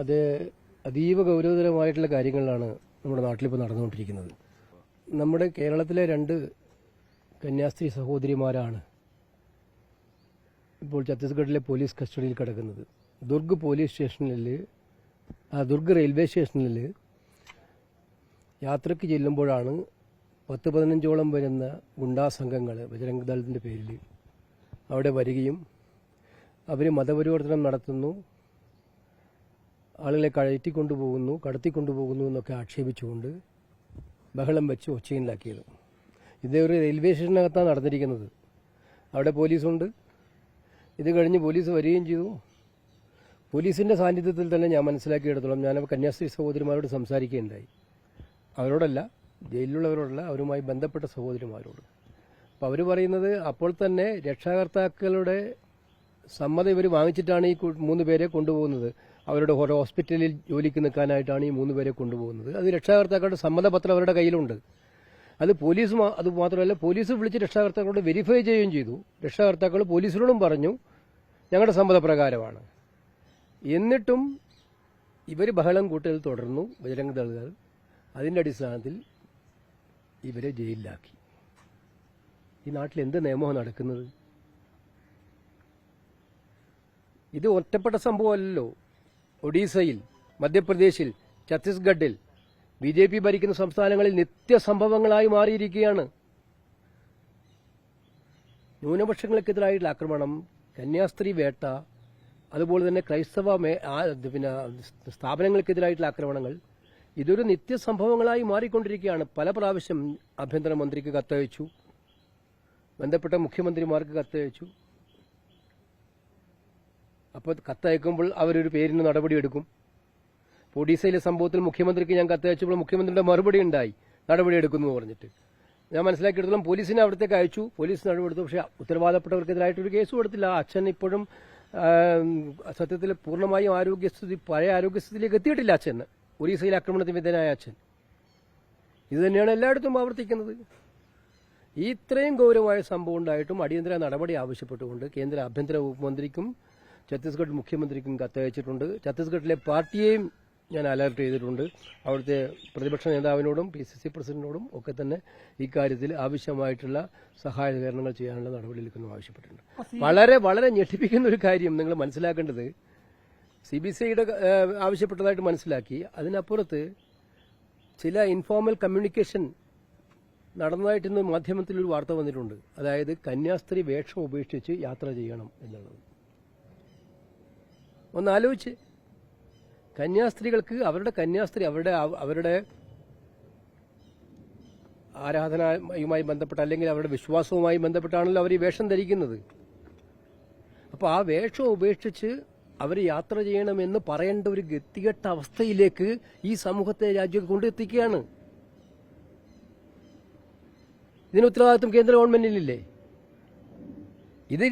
അത് അതീവ ഗൗരവതരമായിട്ടുള്ള കാര്യങ്ങളാണ് നമ്മുടെ നാട്ടിലിപ്പോൾ നടന്നുകൊണ്ടിരിക്കുന്നത്. നമ്മുടെ കേരളത്തിലെ രണ്ട് കന്യാസ്ത്രീ സഹോദരിമാരാണ് ഇപ്പോൾ ഛത്തീസ്ഗഡിലെ പോലീസ് കസ്റ്റഡിയിൽ കിടക്കുന്നത്. ദുർഗ് പോലീസ് സ്റ്റേഷനിൽ ആ ദുർഗ് റെയിൽവേ സ്റ്റേഷനിൽ യാത്രയ്ക്ക് ചെല്ലുമ്പോഴാണ് പത്ത് പതിനഞ്ചോളം വരുന്ന ഗുണ്ടാ സംഘങ്ങൾ ബജരംഗ് ദളത്തിന്റെ പേരിൽ അവിടെ വരികയും അവർ മതപരിവർത്തനം നടത്തുന്നു. ആളുകളെ കയറ്റിക്കൊണ്ടുപോകുന്നു കടത്തിക്കൊണ്ടുപോകുന്നു എന്നൊക്കെ ആക്ഷേപിച്ചുകൊണ്ട് ബഹളം വെച്ച് ഒച്ചയുണ്ടാക്കിയത് ഇത് ഒരു റെയിൽവേ സ്റ്റേഷനകത്താണ് നടന്നിരിക്കുന്നത്. അവിടെ പോലീസുണ്ട്. ഇത് കഴിഞ്ഞ് പോലീസ് വരികയും ചെയ്തു. പോലീസിന്റെ സാന്നിധ്യത്തിൽ തന്നെ ഞാൻ മനസ്സിലാക്കിയെടുത്തോളം ഞാൻ കന്യാസ്ത്രീ സഹോദരിമാരോട് സംസാരിക്കുകയുണ്ടായി. അവരോടല്ല ജയിലിലുള്ളവരോടല്ല അവരുമായി ബന്ധപ്പെട്ട സഹോദരിമാരോട്. അപ്പോൾ അവർ പറയുന്നത് അപ്പോൾ തന്നെ രക്ഷാകർത്താക്കളുടെ സമ്മതം ഇവർ വാങ്ങിച്ചിട്ടാണ് ഈ മൂന്ന് പേരെ കൊണ്ടുപോകുന്നത്. അവരുടെ ഹോസ്പിറ്റലിൽ ജോലിക്ക് നിൽക്കാനായിട്ടാണ് ഈ മൂന്ന് പേരെ കൊണ്ടുപോകുന്നത്. അത് രക്ഷാകർത്താക്കളുടെ സമ്മതപത്രം അവരുടെ കയ്യിലുണ്ട്. അത് പോലീസ് അത് മാത്രമല്ല പോലീസ് വിളിച്ച് രക്ഷാകർത്താക്കളോട് വെരിഫൈ ചെയ്യുകയും ചെയ്തു. രക്ഷാകർത്താക്കൾ പോലീസിനോടും പറഞ്ഞു ഞങ്ങളുടെ സമ്മതപ്രകാരമാണ്. എന്നിട്ടും ഇവർ ബഹളം കൂട്ടൽ തുടർന്നു ബജരംഗ് ദളുകൾ. അതിന്റെ അടിസ്ഥാനത്തിൽ ഇവരെ ജയിലിലാക്കി. ഈ നാട്ടിൽ എന്ത് നിയമമാണ് നടക്കുന്നത്? ഇത് ഒറ്റപ്പെട്ട സംഭവമല്ലല്ലോ. ഒഡീസയിൽ മധ്യപ്രദേശിൽ ഛത്തീസ്ഗഡിൽ ബി ജെ പി ഭരിക്കുന്ന സംസ്ഥാനങ്ങളിൽ നിത്യസംഭവങ്ങളായി മാറിയിരിക്കുകയാണ്. ന്യൂനപക്ഷങ്ങൾക്കെതിരായിട്ടുള്ള ആക്രമണം കന്യാസ്ത്രീ വേട്ട അതുപോലെ തന്നെ ക്രൈസ്തവ പിന്നെ സ്ഥാപനങ്ങൾക്കെതിരായിട്ടുള്ള ആക്രമണങ്ങൾ ഇതൊരു നിത്യസംഭവങ്ങളായി മാറിക്കൊണ്ടിരിക്കുകയാണ്. പല പ്രാവശ്യം ആഭ്യന്തരമന്ത്രിക്ക് കത്തയച്ചു ബന്ധപ്പെട്ട മുഖ്യമന്ത്രിമാർക്ക് കത്തയച്ചു. അപ്പോൾ കത്തയക്കുമ്പോൾ അവരൊരു പേരിന് നടപടിയെടുക്കും. ഒഡീസയിലെ സംഭവത്തിൽ മുഖ്യമന്ത്രിക്ക് ഞാൻ കത്തയച്ചപ്പോൾ മുഖ്യമന്ത്രിയുടെ മറുപടി ഉണ്ടായി. നടപടിയെടുക്കുന്നു എന്ന് പറഞ്ഞിട്ട്. ഞാൻ മനസ്സിലാക്കിയെടുത്തോളം പോലീസിനെ അവിടത്തേക്ക് അയച്ചു. പോലീസ് നടപടിയെടുത്തു. പക്ഷേ ഉത്തരവാദപ്പെട്ടവർക്കെതിരായിട്ടൊരു കേസ് കൊടുത്തില്ല. അച്ഛൻ ഇപ്പോഴും സത്യത്തിൽ പൂർണമായും ആരോഗ്യസ്ഥിതി പഴയ ആരോഗ്യസ്ഥിതിയിലേക്ക് എത്തിയിട്ടില്ല അച്ഛൻ. ഒറീസയിൽ ആക്രമണത്തിന് വിധേയനായ അച്ഛൻ. ഇത് തന്നെയാണ് എല്ലായിടത്തും ആവർത്തിക്കുന്നത്. ഇത്രയും ഗൗരവമായ സംഭവം ഉണ്ടായിട്ടും അടിയന്തര നടപടി ആവശ്യപ്പെട്ടുകൊണ്ട് കേന്ദ്ര ആഭ്യന്തര വകുപ്പ് മന്ത്രിക്കും ഛത്തീസ്ഗഡ് മുഖ്യമന്ത്രിക്കും കത്തയച്ചിട്ടുണ്ട്. ഛത്തീസ്ഗഡിലെ പാർട്ടിയെയും ഞാൻ അലേർട്ട് ചെയ്തിട്ടുണ്ട്. അവിടുത്തെ പ്രതിപക്ഷ നേതാവിനോടും പി സി സി പ്രസിഡന്റിനോടും ഒക്കെ തന്നെ ഇക്കാര്യത്തിൽ ആവശ്യമായിട്ടുള്ള സഹായ സഹകരണങ്ങൾ ചെയ്യാനുള്ള നടപടിയെടുക്കുന്നു ആവശ്യപ്പെട്ടിട്ടുണ്ട്. വളരെ വളരെ ഞെട്ടിപ്പിക്കുന്ന ഒരു കാര്യം നിങ്ങൾ മനസ്സിലാക്കേണ്ടത് സി ബി ആവശ്യപ്പെട്ടതായിട്ട് മനസ്സിലാക്കി. അതിനപ്പുറത്ത് ചില ഇൻഫോർമൽ കമ്മ്യൂണിക്കേഷൻ നടന്നതായിട്ട് ഇന്ന് മാധ്യമത്തിൽ ഒരു വാർത്ത വന്നിട്ടുണ്ട്. അതായത് കന്യാസ്ത്രീ വേഷം ഉപേക്ഷിച്ച് യാത്ര ചെയ്യണം എന്നുള്ളത്. ഒന്ന് ആലോചിച്ച് കന്യാസ്ത്രീകൾക്ക് അവരുടെ കന്യാസ്ത്രീ അവരുടെ അവരുടെ ആരാധനയുമായി ബന്ധപ്പെട്ട അല്ലെങ്കിൽ അവരുടെ വിശ്വാസവുമായി ബന്ധപ്പെട്ടാണല്ലോ അവർ ഈ വേഷം ധരിക്കുന്നത്. അപ്പോൾ ആ വേഷം ഉപേക്ഷിച്ച് അവർ യാത്ര ചെയ്യണമെന്ന് പറയേണ്ട ഒരു ഗത്തികെട്ട അവസ്ഥയിലേക്ക് ഈ സമൂഹത്തെ രാജ്യം കൊണ്ടെത്തിക്കുകയാണ്. ഇതിന് ഉത്തരവാദിത്വം കേന്ദ്ര ഗവൺമെന്റിനില്ലേ? ഇത്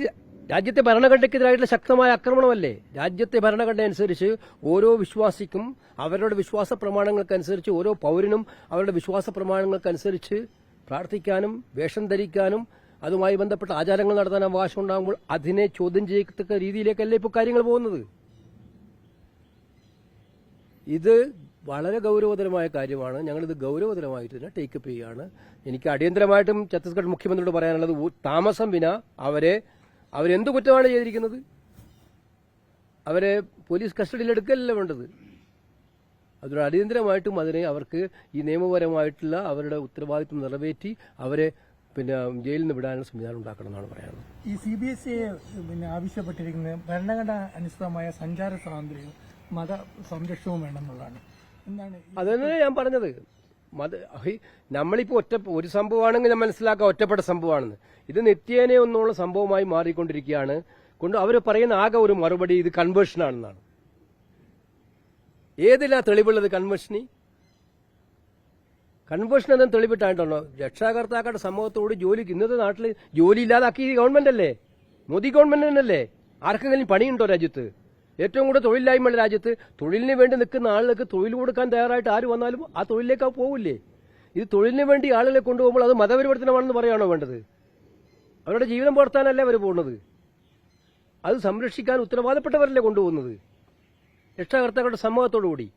രാജ്യത്തെ ഭരണഘടനയ്ക്കെതിരായിട്ടുള്ള ശക്തമായ ആക്രമണമല്ലേ? രാജ്യത്തെ ഭരണഘടന അനുസരിച്ച് ഓരോ വിശ്വാസിക്കും അവരുടെ വിശ്വാസ പ്രമാണങ്ങൾക്കനുസരിച്ച് ഓരോ പൗരനും അവരുടെ വിശ്വാസ പ്രമാണങ്ങൾക്കനുസരിച്ച് പ്രാർത്ഥിക്കാനും വേഷം ധരിക്കാനും അതുമായി ബന്ധപ്പെട്ട ആചാരങ്ങൾ നടത്താൻ അവകാശം ഉണ്ടാകുമ്പോൾ അതിനെ ചോദ്യം ചെയ്യത്തക്ക രീതിയിലേക്കല്ലേ ഇപ്പോൾ കാര്യങ്ങൾ പോകുന്നത്? ഇത് വളരെ ഗൗരവതരമായ കാര്യമാണ്. ഞങ്ങളിത് ഗൗരവതരമായിട്ട് തന്നെ ടേക്കപ്പ് ചെയ്യുകയാണ്. എനിക്ക് അടിയന്തരമായിട്ടും ഛത്തീസ്ഗഡ് മുഖ്യമന്ത്രിയോട് പറയാനുള്ളത് താമസം വിന അവരെ അവരെന്ത് കുറ്റമാണ് ചെയ്തിരിക്കുന്നത്? അവരെ പോലീസ് കസ്റ്റഡിയിൽ എടുക്കലല്ല വേണ്ടത്? അതുകൊണ്ട് അടിയന്തരമായിട്ടും അതിനെ അവർക്ക് ഈ നിയമപരമായിട്ടുള്ള അവരുടെ ഉത്തരവാദിത്വം നിറവേറ്റി അവരെ പിന്നെ ജയിലിൽ നിന്ന് വിടാനുള്ള സംവിധാനം ഉണ്ടാക്കണം എന്നാണ് പറയുന്നത് ഈ സി ബി എസ് ഇ പിന്നെ ആവശ്യപ്പെട്ടിരിക്കുന്നത് ഭരണഘടന അനുസൃതമായ സഞ്ചാര സ്വാതന്ത്ര്യവും മത സംരക്ഷണവും വേണമെന്നുള്ളതാണ്. എന്താണ് അതന്നെ ഞാൻ പറഞ്ഞത്? മത നമ്മളിപ്പോൾ നമ്മളിപ്പോ ഒറ്റ ഒരു സംഭവമാണെങ്കിൽ ഞാൻ മനസ്സിലാക്കാം ഒറ്റപ്പെട്ട സംഭവമാണെന്ന്. ഇത് നിത്യേനെ ഒന്നുള്ള സംഭവമായി മാറിക്കൊണ്ടിരിക്കുകയാണ്. കൊണ്ട് അവർ പറയുന്ന ആകെ ഒരു മറുപടി ഇത് കൺവേർഷനാണെന്നാണ് ഏതിലാ തെളിവുള്ളത് കൺവേർഷനി കൺവേർഷൻ എന്തെങ്കിലും തെളിവിട്ടായിട്ടുണ്ടോ? രക്ഷാകർത്താക്കളുടെ സമൂഹത്തോട് ജോലിക്ക് ഇന്നത്തെ നാട്ടിൽ ജോലി ഇല്ലാതാക്കി ഗവൺമെന്റ് അല്ലേ മോദി ഗവൺമെന്റ് തന്നെയല്ലേ ആർക്കെങ്കിലും പണിയുണ്ടോ രാജ്യത്ത്? ഏറ്റവും കൂടുതൽ തൊഴിലില്ലായ്മയുള്ള രാജ്യത്ത് തൊഴിലിന് വേണ്ടി നിൽക്കുന്ന ആളുകൾക്ക് തൊഴിൽ കൊടുക്കാൻ തയ്യാറായിട്ട് ആര് വന്നാലും ആ തൊഴിലിലേക്ക് പോകില്ലേ ഇത് തൊഴിലിന് വേണ്ടി ആളുകളെ കൊണ്ടുപോകുമ്പോൾ അത് മതപരിവർത്തനമാണെന്ന് പറയാണോ വേണ്ടത്? അവരുടെ ജീവിതം പുലർത്താനല്ലേ അവർ പോകുന്നത്? അത് സംരക്ഷിക്കാൻ ഉത്തരവാദപ്പെട്ടവരല്ലേ കൊണ്ടുപോകുന്നത്? രക്ഷാകർത്താക്കളുടെ സമ്മതത്തോടുകൂടി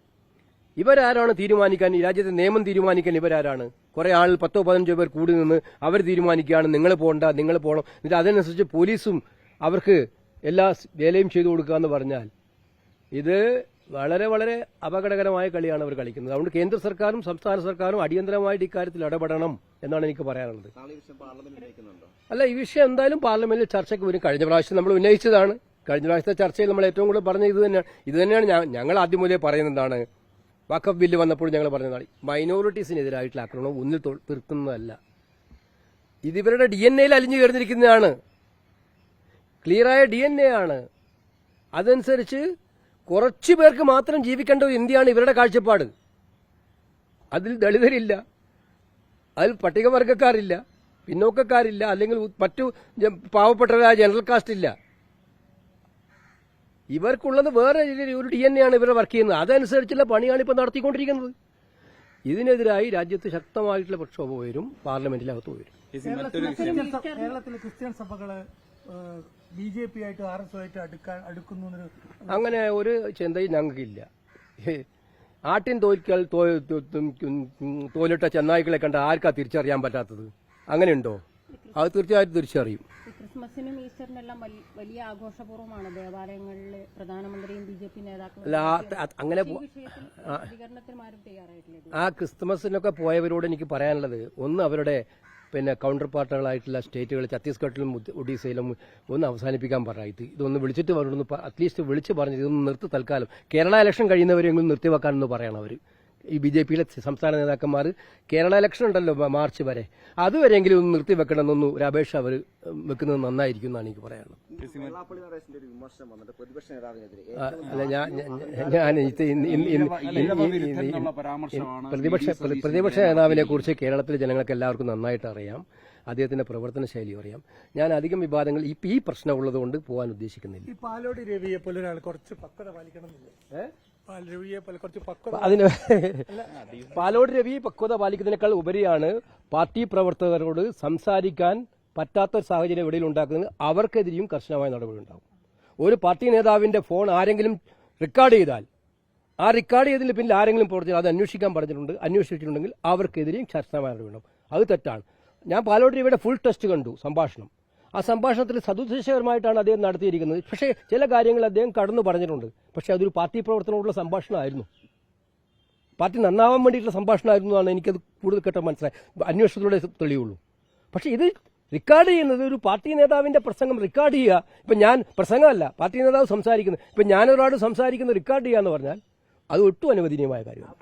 ഇവരാരാണ് തീരുമാനിക്കാൻ ഈ രാജ്യത്തെ നിയമം തീരുമാനിക്കാൻ ഇവരാരാണ്? കുറെ ആൾ പത്തോ പതിനഞ്ചോ പേർ കൂടി നിന്ന് അവർ തീരുമാനിക്കുകയാണ്. നിങ്ങൾ പോകണ്ട നിങ്ങൾ പോകണം എന്നിട്ട് അതിനനുസരിച്ച് പോലീസും അവർക്ക് എല്ലാ വേലയും ചെയ്തു കൊടുക്കുക എന്ന് പറഞ്ഞാൽ ഇത് വളരെ വളരെ അപകടകരമായ കളിയാണ് അവർ കളിക്കുന്നത്. അതുകൊണ്ട് കേന്ദ്ര സർക്കാരും സംസ്ഥാന സർക്കാരും അടിയന്തരമായിട്ട് ഇക്കാര്യത്തിൽ ഇടപെടണം എന്നാണ് എനിക്ക് പറയാനുള്ളത്. അല്ല ഈ വിഷയം എന്തായാലും പാർലമെന്റിൽ ചർച്ചയ്ക്ക് വരും കഴിഞ്ഞ പ്രാവശ്യം നമ്മൾ ഉന്നയിച്ചതാണ്. കഴിഞ്ഞ പ്രാവശ്യത്തെ ചർച്ചയിൽ നമ്മൾ ഏറ്റവും കൂടുതൽ പറഞ്ഞ ഇത് തന്നെയാണ്. ഇത് തന്നെയാണ് ഞങ്ങൾ ആദ്യം മുതലേ പറയുന്നത് എന്താണ്? വാക്കഫ് ബില്ല് വന്നപ്പോൾ ഞങ്ങൾ പറഞ്ഞതാണ് മൈനോറിറ്റീസിനെതിരായിട്ടുള്ള ആക്രമണം ഒന്നിൽ തീർക്കുന്നതല്ല. ഇതിവരുടെ ഇവരുടെ ഡി എൻ എയിൽ അലിഞ്ഞു ചേർന്നിരിക്കുന്നതാണ് ക്ലിയറായ ഡി എൻ എ ആണ്. അതനുസരിച്ച് കുറച്ചു പേർക്ക് മാത്രം ജീവിക്കേണ്ട ഒരു ഇന്ത്യയാണ് ഇവരുടെ കാഴ്ചപ്പാട്. അതിൽ ദളിതരില്ല. അതിൽ പട്ടികവർഗക്കാരില്ല. പിന്നോക്കക്കാരില്ല. അല്ലെങ്കിൽ മറ്റു പാവപ്പെട്ടവരായ ജനറൽ കാസ്റ്റ് ഇല്ല ഇവർക്കുള്ളത് വേറെ ഒരു- ഡി എൻ എ ആണ് ഇവരെ വർക്ക് ചെയ്യുന്നത്. അതനുസരിച്ചുള്ള പണിയാണ് ഇപ്പോൾ നടത്തിക്കൊണ്ടിരിക്കുന്നത്. ഇതിനെതിരായി രാജ്യത്ത് ശക്തമായിട്ടുള്ള പ്രക്ഷോഭം വരും പാർലമെന്റിനകത്ത് വരും കേരളത്തിലെ ക്രിസ്ത്യൻ സഭകൾ ബി ജെ പി ആയിട്ട് ആർ എസ് ആയിട്ട് അടുക്കാൻ അടുക്കുന്നു അങ്ങനെ ഒരു ചിന്തയും ഞങ്ങൾക്കില്ല. ആട്ടിൻ തോൽക്കൽ തോലിട്ട ചെന്നായ്ക്കളെ കണ്ട ആർക്കാ തിരിച്ചറിയാൻ പറ്റാത്തത്? അങ്ങനെയുണ്ടോ? അത് തീർച്ചയായിട്ടും തിരിച്ചറിയും. ക്രിസ്മസിനും ഈസ്റ്ററിനെല്ലാം വലി- വലിയ ആഘോഷപൂർവമാണ് ദേവാലയങ്ങളിൽ പ്രധാനമന്ത്രിയും ബി ജെ പി നേതാക്കളും അങ്ങനെ ആ ക്രിസ്തുമസിനൊക്കെ പോയവരോട് എനിക്ക് പറയാനുള്ളത് ഒന്ന് അവരുടെ പിന്നെ കൗണ്ടർ പാർട്ടുകളായിട്ടുള്ള സ്റ്റേറ്റുകൾ ഛത്തീസ്ഗഡിലും ഒഡീസയിലും ഒന്ന് അവസാനിപ്പിക്കാൻ പറയായിട്ട് ഇതൊന്ന് വിളിച്ചിട്ട് പറഞ്ഞു അറ്റ്ലീസ്റ്റ് വിളിച്ച് പറഞ്ഞു ഇതൊന്ന് നിർത്തി തൽക്കാലം. കേരള ഇലക്ഷൻ കഴിയുന്നവരെങ്കിലും നിർത്തിവെക്കാനെന്ന് പറയണം അവർ ഈ ബി ജെ പിയിലെ സംസ്ഥാന നേതാക്കന്മാർ കേരള ഇലക്ഷൻ ഉണ്ടല്ലോ മാർച്ച് വരെ. അതുവരെയെങ്കിലും ഒന്ന് നിർത്തി നിർത്തിവെക്കണമെന്നൊന്ന് ഒരു അപേക്ഷ അവർ വെക്കുന്നത് നന്നായിരിക്കും എന്നാണ് എനിക്ക് പറയാനുള്ളത്. വെള്ളാപ്പള്ളി നടേശന്റെ ഒരു വിമർശനം വന്നിട്ട് പ്രതിപക്ഷ നേതാവിനെതിരെ അല്ല ഞാൻ പ്രതിപക്ഷ പ്രതിപക്ഷ നേതാവിനെ കുറിച്ച് കേരളത്തിലെ ജനങ്ങൾക്ക് എല്ലാവർക്കും നന്നായിട്ട് അറിയാം. അദ്ദേഹത്തിന്റെ പ്രവർത്തന ശൈലി അറിയാം. ഞാൻ അധികം വിവാദങ്ങൾ ഈ ഈ കൊണ്ട് പോകാൻ ഉദ്ദേശിക്കുന്നില്ല. ഈ പാലോടി രവിയെ പോലെ ഒരാൾ കുറച്ച് പക്വത പാലിക്കണം അതിന് പാലോട് രവി പക്വത പാലിക്കുന്നതിനേക്കാൾ ഉപരിയാണ് പാർട്ടി പ്രവർത്തകരോട് സംസാരിക്കാൻ പറ്റാത്ത ഒരു സാഹചര്യം ഇവിടെ ഉണ്ടാക്കുന്നത്. അവർക്കെതിരെയും കർശനമായ നടപടി ഉണ്ടാകും. ഒരു പാർട്ടി നേതാവിന്റെ ഫോൺ ആരെങ്കിലും റെക്കോർഡ് ചെയ്താൽ ആ റെക്കോർഡ് ചെയ്തതിന് പിന്നിൽ ആരെങ്കിലും പ്രവർത്തിച്ചാൽ അത് അന്വേഷിക്കാൻ പറഞ്ഞിട്ടുണ്ട് അന്വേഷിച്ചിട്ടുണ്ടെങ്കിൽ അവർക്കെതിരെയും കർശനമായ നടപടി ഉണ്ടാകും. അത് തെറ്റാണ്. ഞാൻ പാലോട് രവിയുടെ ഫുൾ ടെസ്റ്റ് കണ്ടു സംഭാഷണം. ആ സംഭാഷണത്തിൽ സതുദ്ദേശപരമായിട്ടാണ് അദ്ദേഹം നടത്തിയിരിക്കുന്നത്. പക്ഷേ ചില കാര്യങ്ങൾ അദ്ദേഹം കടന്നു പറഞ്ഞിട്ടുണ്ട്. പക്ഷേ അതൊരു പാർട്ടി പ്രവർത്തനമുള്ള സംഭാഷണമായിരുന്നു. പാർട്ടി നന്നാവാൻ വേണ്ടിയിട്ടുള്ള സംഭാഷണമായിരുന്നു എന്നാണ് എനിക്കത് കൂടുതൽ കേട്ട മനസ്സിലായി അന്വേഷണത്തിലൂടെ തെളിയുള്ളൂ. പക്ഷേ ഇത് റെക്കോർഡ് ചെയ്യുന്നത് ഒരു പാർട്ടി നേതാവിന്റെ പ്രസംഗം റെക്കോർഡ് ചെയ്യുക. ഇപ്പം ഞാൻ പ്രസംഗമല്ല പാർട്ടി നേതാവ് സംസാരിക്കുന്നത് ഇപ്പം ഞാനൊരാട് സംസാരിക്കുന്നത് റെക്കോർഡ് ചെയ്യുക എന്ന് പറഞ്ഞാൽ അത് ഒട്ടും അനുവദനീയമായ കാര്യമാണ്